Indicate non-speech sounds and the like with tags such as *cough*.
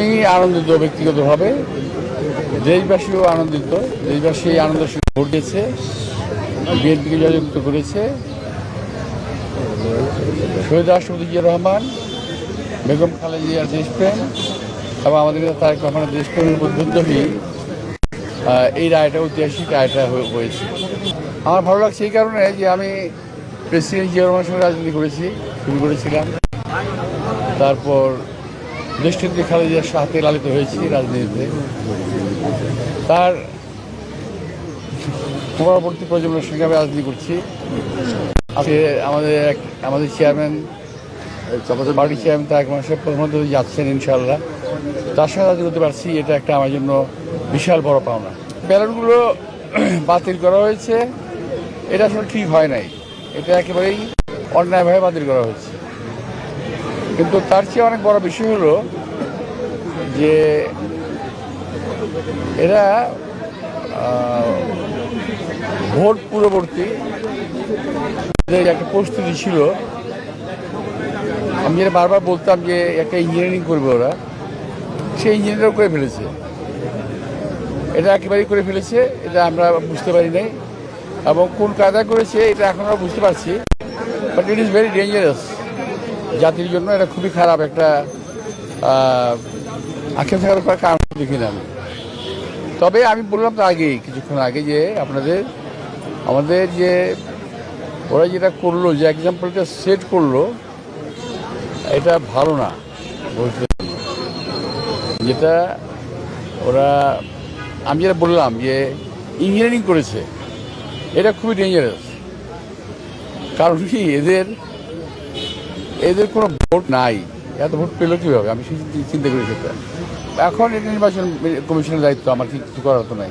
আমি আনন্দিত ব্যক্তিগতভাবে। দেশবাসীও আনন্দিত দেশবাসী সঙ্গে ভোট দিয়েছে, বিএনপিকে জয়যুক্ত করেছে। শহীদ রাষ্ট্রপতি জিয়া রহমান, বেগম খালেদিয়ার দেশপ্রেম এবং আমাদের তারেক রহমানের দেশপ্রেমের উদ্বুদ্ধই এই রায়টা ঐতিহাসিক রায়টা হয়ে- হয়েছে। আমার ভালো লাগছে এই কারণে যে আমি প্রেসিডেন্ট জিয়া রহমানের সঙ্গে রাজনীতি করেছি, শুরু করেছিলাম। তারপর দেশটিতে খালেদিয়ার সাথে লালিত হয়েছি রাজনীতিতে। তার পরবর্তী প্রজন্মের সঙ্গে আমি রাজনীতি করছি। আজকে আমাদের এক আমাদের চেয়ারম্যান বাড়ির চেয়ারম্যান তারেক মাসে প্রধানমন্ত্রী যাচ্ছেন ইনশাল্লাহ তার সঙ্গে রাজনীতি করতে পারছি এটা একটা আমার জন্য বিশাল বড় পাওনা। ব্যালটগুলো *clears throat* বাতিল করা হয়েছে। এটা আসলে ঠিক হয় নাই। এটা একেবারেই অন্যায়ভাবে বাতিল করা হয়েছে। কিন্তু তার চেয়ে অনেক বড় বিষয় হলো যে এরা ভোট পূর্ববর্তী একটা প্রস্তুতি ছিল, আমি যেটা বারবার বলতাম যে একটা ইঞ্জিনিয়ারিং করবে ওরা, সেই ইঞ্জিনিয়ারও করে ফেলেছে। এটা একেবারেই করে ফেলেছে, এটা আমরা বুঝতে পারি নাই। এবং কোন কায়দা করেছে, এটা এখন আমরা বুঝতে পারছি but it is very dangerous জাতির জন্য এটা খুবই খারাপ একটা আক্ষেপ থাকার কারণ দেখি না আমি। তবে আমি বললাম তো আগেই, কিছুক্ষণ আগে যে আপনাদের, আমাদের যে ওরা যেটা করল, যে এক্সাম্পলটা সেট করল, এটা ভালো না যেটা ওরা, আমি যেটা বললাম যে ইঞ্জিনিয়ারিং করেছে, এটা খুবই ডেঞ্জারাস কারণ কি? এদের এদের কোনো ভোট নাই। এত ভোট পেল কীভাবে? আমি সেই চিন্তা করি সেটা। এখন এটা নির্বাচন কমিশনের দায়িত্ব আমার কিছু করার তো নাই।